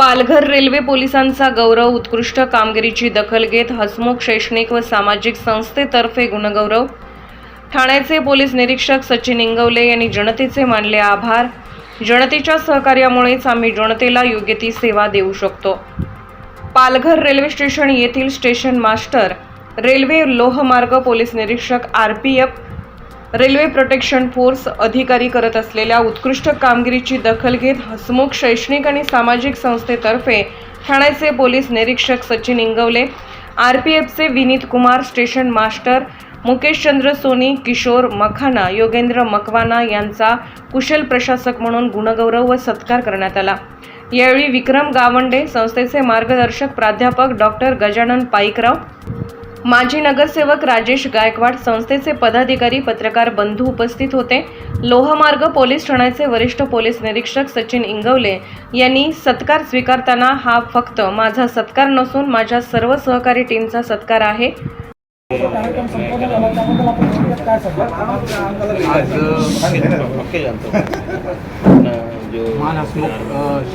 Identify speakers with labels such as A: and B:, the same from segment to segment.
A: Palghar railway पोलिसांचा गौरव उत्कृष्ट कामगिरीची दखल घेत हसमुख शैक्षणिक व सामाजिक संस्थेतर्फे गुणगौरव. ठाण्याचे पोलीस निरीक्षक सचिन इंगवले यांनी जनतेचे मानले आभार. जनतेच्या सहकार्यामुळेच आम्ही जनतेला योग्य ती सेवा देऊ शकतो. पालघर रेल्वे स्टेशन येथील स्टेशन मास्टर रेल्वे लोहमार्ग पोलीस निरीक्षक R P F railway protection force अधिकारी करत असलेल्या उत्कृष्ट कामगिरीची दखल घेत हसमुख शैक्षणिक आणि सामाजिक संस्थेतर्फे ठाण्याचे पोलीस निरीक्षक सचिन इंगवले आर पी एफचे विनीत कुमार स्टेशन मास्टर मुकेश चंद्र सोनी किशोर मखाना योगेंद्र मकवाना यांचा कुशल प्रशासक म्हणून गुणगौरव व सत्कार करण्यात आला. यावेळी विक्रम गावंडे संस्थेचे मार्गदर्शक प्राध्यापक डॉक्टर गजानन पाईकराव माजी नगरसेवक राजेश गायकवाड संस्थेचे पदाधिकारी पत्रकार बंधू उपस्थित होते. लोहमार्ग पोलीस ठाण्याचे वरिष्ठ पोलीस निरीक्षक सचिन इंगवले यांनी सत्कार स्वीकारताना हा फक्त माझा सत्कार नसून माझ्या सर्व सहकारी टीमचा सत्कार आहे.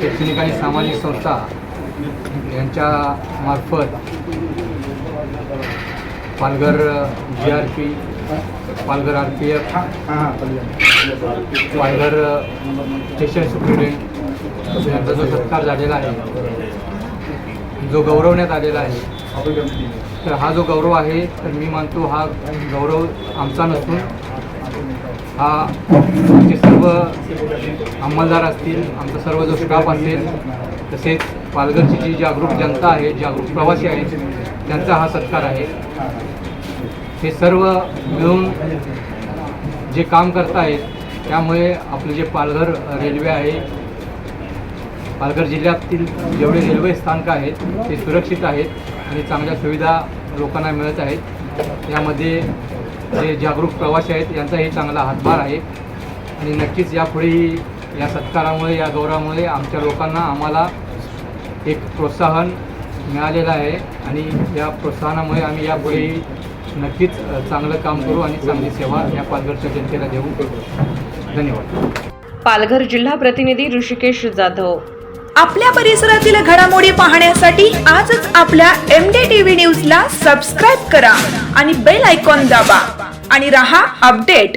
B: शैक्षणिक आणि सामाजिक संस्था यांच्या मार्फत Palghar G R P Palghar R P F Palghar. Station superintendent यांचा जो सत्कार झालेला आहे जो गौरवण्यात आलेला आहे तर हा जो गौरव आहे तर मी मानतो हा गौरव आमचा नसून हा आमचे सर्व अंमलदार असतील आमचा सर्व जो स्टाफ असेल तसेच पालघरची जी जागरूक जनता आहे जागरूक प्रवासी आहेत त्यांचा हा सत्कार आहे. हे सर्व मिळून जे काम करतायत त्यामुळे आपले जे पालघर रेल्वे आहे पालघर जिल्ह्यातील जेवढे रेल्वे स्थानकं आहेत ते सुरक्षित आहेत आणि चांगल्या सुविधा लोकांना मिळत आहेत. यामध्ये जे जागरूक प्रवासी आहेत यांचाही चांगला हातभार आहे. आणि नक्कीच यापुढे या सत्कारामुळे या गौरवामुळे आमच्या लोकांना आम्हाला एक प्रोत्साहन मिळालेलं आहे आणि या प्रोत्साहनामुळे आम्ही यापुढे नक्कीच चांगलं काम करू आणि चांगली सेवा या पालघरच्या जनतेला देऊ. धन्यवाद.
A: पालघर जिल्हा प्रतिनिधी ऋषिकेश जाधव.
C: आपल्या परिसरातील घडामोडी पाहण्यासाठी आजच आपल्या एम डी टीव्ही न्यूज ला सबस्क्राईब करा आणि बेल आयकॉन दाबा आणि रहा अपडेट.